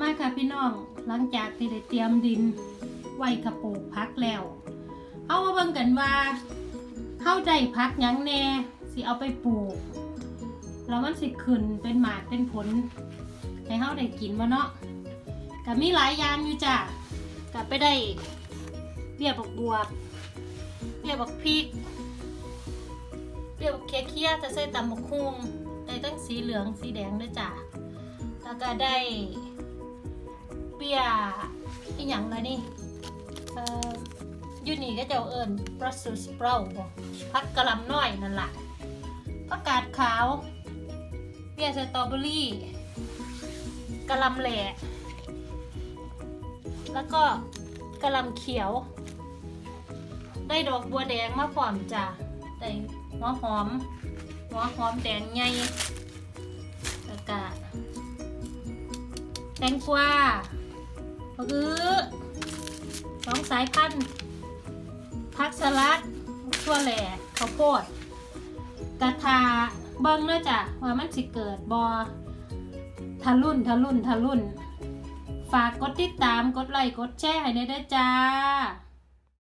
มาค่ะพี่น้องหลังจากที่ได้เตรียมดินไว้กระปลูกพักแล้ว เอามาเบิ่งกันว่าเข้าได้พักยังแน่สิเอาไปปลูกแล้วมันสิขึ้นเป็นหมากเป็นผล ให้เฮาได้กินมาเนาะก็มีหลายอย่างอยู่จ้ะก็ไปได้เรียบบกบวเรียบบกพริกเรียบบักเคี้ยๆจะใส่ตำบักคุงได้ทั้งสีเหลืองสีแดงด้วยจ้ะแล้วก็ได้ เบียอีหยังนะนี่เอ่อยูนี่ก็จะเอิญ Brussels sprout บ่พักกะลำน้อยนั่นล่ะประกาศขาวเบียสตรอเบอรี่กะลำแหล่แล้วก็กะลำเขียว ได้ดอกบัวแดงมาพร้อมจ้ะได้หัวหอม หัวหอมแดงใหญ่แล้วก็แตงกวา กอื้อสองสายพันธุ์ผักสลัดทั่วแหล่ข้าวโพดกระทาเบิ้งเนอะจ้ะว่ามันสิเกิดบอทะลุ่นทะลุ่นทะลุ่น ฝากกดติดตามกดไลค์กดแชร์ให้ได้ด้วยจ้า